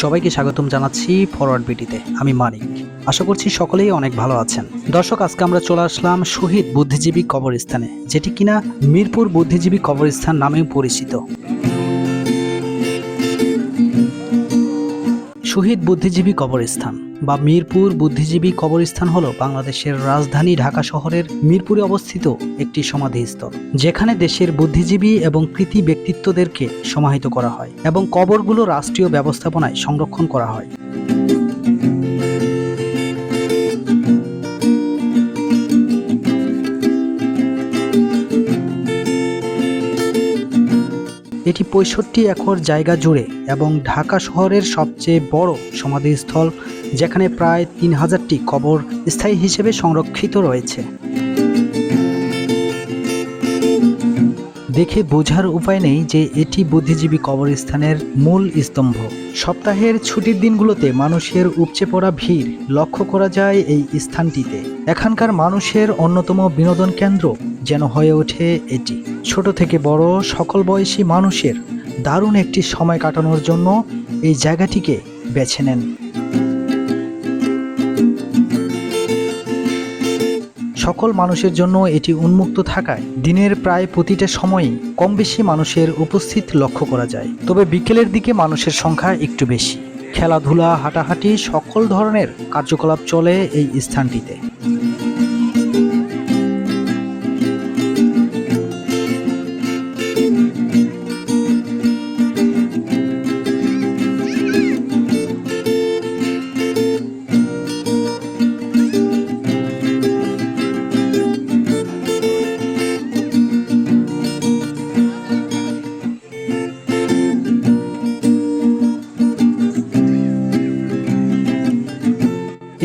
সবাইকে স্বাগতম জানাচ্ছি ফরওয়ার্ড বিটিতে। আমি মানিক। আশা করছি সকলেই অনেক ভালো আছেন। দর্শক, আজকে আমরা চলে আসলাম শহীদ বুদ্ধিজীবী কবরস্থানে, যেটি কিনা মিরপুর বুদ্ধিজীবী কবরস্থান নামেও পরিচিত। শহীদ বুদ্ধিজীবী কবরস্থান। বা মিরপুর বুদ্ধিজীবী কবরস্থান হল বাংলাদেশের রাজধানী ঢাকা শহরের মিরপুরে অবস্থিত একটি সমাধিস্থল, যেখানে দেশের বুদ্ধিজীবী এবং কৃতি ব্যক্তিত্বদেরকে সমাহিত করা হয় এবং কবরগুলো রাষ্ট্রীয় ব্যবস্থাপনায় সংরক্ষণ করা হয়। এটি পঁয়ষট্টি একর জায়গা জুড়ে এবং ঢাকা শহরের সবচেয়ে বড় সমাধিস্থল যেখানে প্রায় তিন হাজারটি কবর স্থায়ী হিসেবে সংরক্ষিত রয়েছে। দেখে বোঝার উপায় নেই যে এটি বুদ্ধিজীবী কবরস্থানের মূল স্তম্ভ। সপ্তাহের ছুটির দিনগুলোতে মানুষের উপচে পড়া ভিড় লক্ষ্য করা যায় এই স্থানটিতে। এখানকার মানুষের অন্যতম বিনোদন কেন্দ্র যেন হয়ে ওঠে এটি। ছোট থেকে বড় সকল বয়সী মানুষের দারুণ একটি সময় কাটানোর জন্য এই জায়গাটিকে বেছে নেন। সকল মানুষের জন্য এটি উন্মুক্ত থাকায় দিনের প্রায় প্রতিটা সময়ই কম বেশি মানুষের উপস্থিত লক্ষ্য করা যায়। তবে বিকেলের দিকে মানুষের সংখ্যা একটু বেশি। খেলাধুলা, হাঁটাহাঁটি সকল ধরনের কার্যকলাপ চলে এই স্থানটিতে।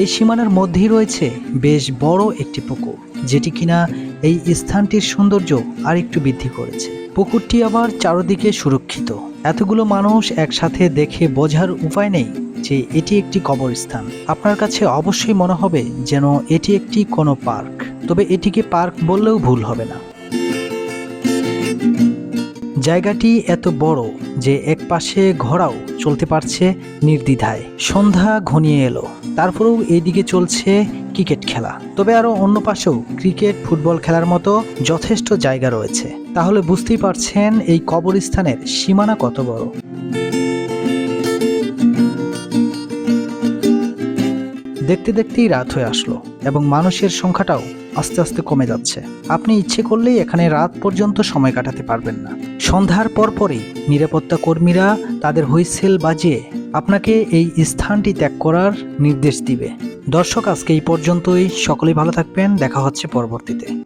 এই সীমানার মধ্যেই রয়েছে বেশ বড় একটি পুকুর, যেটি কিনা এই স্থানটির সৌন্দর্য আর একটু বৃদ্ধি করেছে। পুকুরটি আবার চারদিকে সুরক্ষিত। এতগুলো মানুষ একসাথে দেখে বোঝার উপায় নেই যে এটি একটি কবরস্থান। আপনার কাছে অবশ্যই মনে হবে যেন এটি একটি কোনো পার্ক, তবে এটিকে পার্ক বললেও ভুল হবে না। জায়গাটি এত বড় যে এক পাশে ঘোড়াও চলতে পারছে নির্দ্বিধায়। সন্ধ্যা ঘনিয়ে এলো। তারপরেও এইদিকে চলছে ক্রিকেট খেলা। তবে আরও অন্য পাশেও ক্রিকেট, ফুটবল খেলার মতো যথেষ্ট জায়গা রয়েছে। তাহলে বুঝতেই পারছেন এই কবরস্থানের সীমানা কত বড়। দেখতে দেখতেই রাত হয়ে আসলো এবং মানুষের সংখ্যাটাও আস্তে আস্তে কমে যাচ্ছে। আপনি ইচ্ছে করলেই এখানে রাত পর্যন্ত সময় কাটাতে পারবেন না। সন্ধ্যার পরপরই নিরাপত্তা কর্মীরা তাদের হুইসেল বাজিয়ে আপনাকে এই স্থানটি ত্যাগ করার নির্দেশ দিবে। দর্শক, আজকে এই পর্যন্তই। সকলেই ভালো থাকবেন। দেখা হচ্ছে পরবর্তীতে।